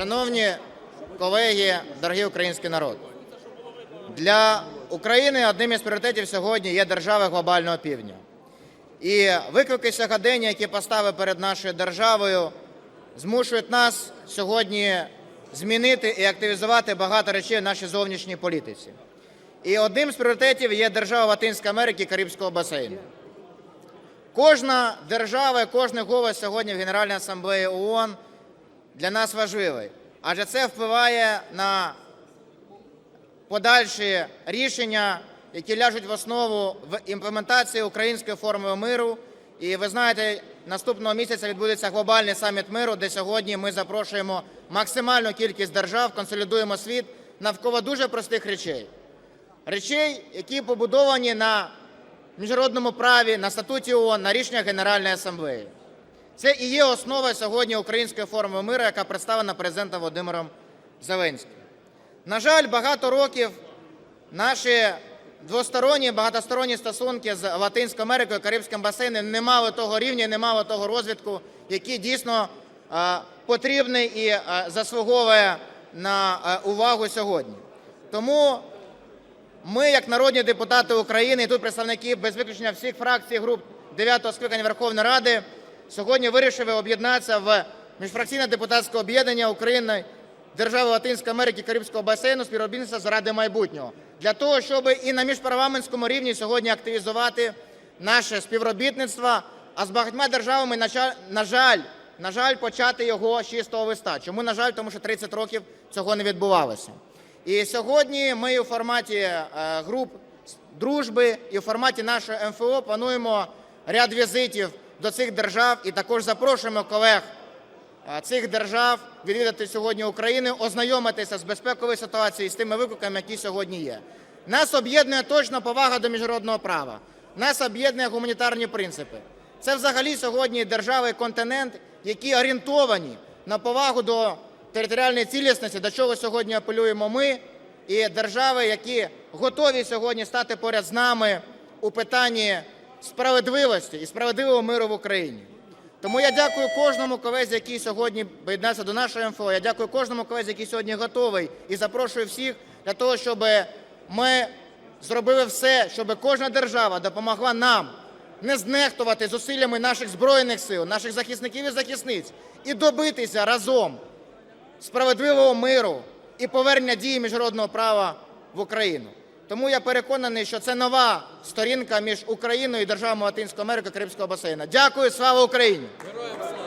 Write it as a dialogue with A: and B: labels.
A: Шановні колеги, дорогий український народ, для України одним із пріоритетів сьогодні є держави глобального півдня. І виклики сьогодення, які поставили перед нашою державою, змушують нас сьогодні змінити і активізувати багато речей в нашій зовнішній політиці. І одним з пріоритетів є держава Латинської Америки і Карибського басейну. Кожна держава, кожний голос сьогодні в Генеральній асамблеї ООН для нас важливий, адже це впливає на подальші рішення, які ляжуть в основу в імплементації української формули миру. І ви знаєте, наступного місяця відбудеться глобальний саміт миру, де сьогодні ми запрошуємо максимальну кількість держав, консолідуємо світ навколо дуже простих речей. Речей, які побудовані на міжнародному праві, на статуті ООН, на рішеннях Генеральної асамблеї. Це і є основа сьогодні української форми миру, яка представлена президентом Володимиром Зеленським. На жаль, багато років наші двосторонні, багатосторонні стосунки з Латинською Америкою, Карибським басейном не мали того рівня, не мали того розвитку, який дійсно е, потрібний і е, заслуговує на е, увагу сьогодні. Тому ми, як народні депутати України, і тут представники без виключення всіх фракцій груп 9-го скликання Верховної Ради, сьогодні вирішили об'єднатися в міжфракційне депутатське об'єднання України, держави Латинської Америки, Карибського басейну, співробітництва заради майбутнього. Для того, щоб і на міжпарламентському рівні сьогодні активізувати наше співробітництво, а з багатьма державами, на жаль, на жаль, почати його з чистого листа. Чому, на жаль, тому що 30 років цього не відбувалося. І сьогодні ми у форматі е, груп дружби і у форматі нашої МФО плануємо ряд візитів до цих держав і також запрошуємо колег цих держав відвідати сьогодні Україну, ознайомитися з безпековою ситуацією, з тими викликами, які сьогодні є. Нас об'єднує точно повага до міжнародного права, нас об'єднує гуманітарні принципи. Це взагалі сьогодні держави і континент, які орієнтовані на повагу до територіальної цілісності, до чого сьогодні апелюємо ми, і держави, які готові сьогодні стати поряд з нами у питанні справедливості і справедливого миру в Україні. Тому я дякую кожному колезі, який сьогодні приєднався до нашої МФО. Я дякую кожному колезі, який сьогодні готовий і запрошую всіх для того, щоб ми зробили все, щоб кожна держава допомогла нам не знехтувати зусиллями наших збройних сил, наших захисників і захисниць і добитися разом справедливого миру і повернення дії міжнародного права в Україну. Тому я переконаний, що це нова сторінка між Україною і державами Латинської Америки Карибського басейну. Дякую, слава Україні!
B: Героям